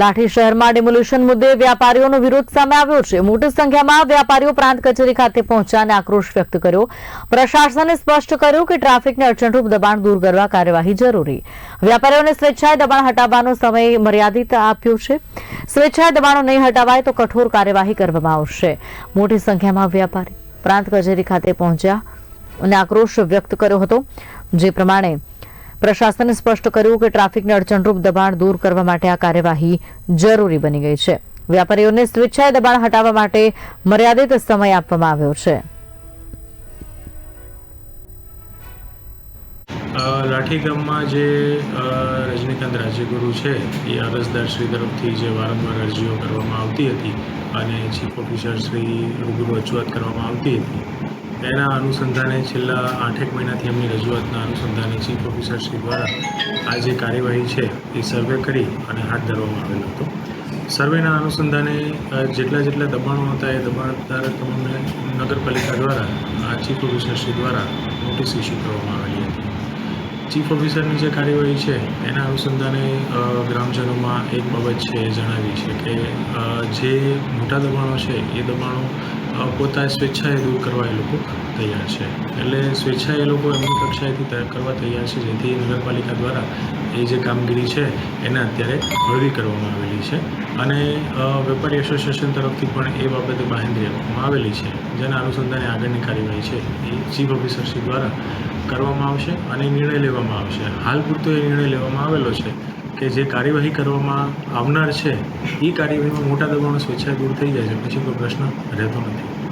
લાઠી શહેરમાં ડેમોલ્યુશન મુદ્દે વ્યાપારીઓનો વિરોધ સામે આવ્યો છે. મોટી સંખ્યામાં વ્યાપારીઓ પ્રાંત કચેરી ખાતે પહોંચ્યા અને આક્રોશ વ્યક્ત કર્યો. પ્રશાસને સ્પષ્ટ કર્યું કે ટ્રાફિકને અડચણરૂપ દબાણ દૂર કરવા કાર્યવાહી જરૂરી. વ્યાપારીઓને સ્વેચ્છાએ દબાણ હટાવવાનો સમય મર્યાદિત આપ્યો છે. સ્વેચ્છાએ દબાણો નહીં હટાવાય તો કઠોર કાર્યવાહી કરવામાં આવશે. મોટી સંખ્યામાં વ્યાપારી પ્રાંત કચેરી ખાતે પહોંચ્યા અને આક્રોશ વ્યક્ત કર્યો હતો. જે પ્રમાણે પ્રશાસને સ્પષ્ટ કર્યું કે ટ્રાફિકને અડચણરૂપ દબાણ દૂર કરવા માટે આ કાર્યવાહી જરૂરી બની ગઈ છે. વેપારીઓને સ્વેચ્છાએ દબાણ હટાવવા માટે મર્યાદિત સમય આપવામાં આવ્યો છે. લાઠી ગામમાં જે રજનીકાંત રાજ્યગુરુ છે, એ અરજદાર શ્રી તરફથી જે વારંવાર અરજીઓ કરવામાં આવતી હતી અને ચીફ ઓફિસર શ્રી રૂબરૂ રજૂઆત કરવામાં આવતી હતી. તેના અનુસંધાને છેલ્લા આઠેક મહિનાથી એમની રજૂઆતના અનુસંધાને ચીફ ઓફિસર શ્રી દ્વારા આ જે કાર્યવાહી છે એ સર્વે કરી અને હાથ ધરવામાં આવેલો હતો. સર્વેના અનુસંધાને જેટલા જેટલા દબાણો હતા એ દબાણદાર તમને નગરપાલિકા દ્વારા, આ ચીફ ઓફિસર શ્રી દ્વારા નોટિસ ઇસ્યુ કરવામાં આવેલી હતી. ચીફ ઓફિસરની જે કાર્યવાહી છે, એના અનુસંધાને ગ્રામજનોમાં એક બાબત છે એ જણાવી છે કે જે મોટા દબાણો છે એ દબાણો પોતા સ્વેચ્છાએ દૂર કરવા એ લોકો તૈયાર છે. એટલે સ્વેચ્છાએ એ લોકો એમની કક્ષાએથી કરવા તૈયાર છે, જેથી નગરપાલિકા દ્વારા એ જે કામગીરી છે, એને અત્યારે હળવી કરવામાં આવેલી છે. અને વેપારી એસોસિએશન તરફથી પણ એ બાબતે બાહેંધરી આપવામાં આવેલી છે. જેના અનુસંધાને આગળની કાર્યવાહી છે એ ચીફ ઓફિસરશ્રી દ્વારા કરવામાં આવશે અને નિર્ણય લેવામાં આવશે. હાલ પૂરતો એ નિર્ણય લેવામાં આવેલો છે. કે જે કાર્યવાહી કરવામાં આવનાર છે એ કાર્યવાહીમાં મોટા દબાણો સ્વેચ્છાએ દૂર થઈ જાય છે. પછી કોઈ પ્રશ્ન રહેતો નથી.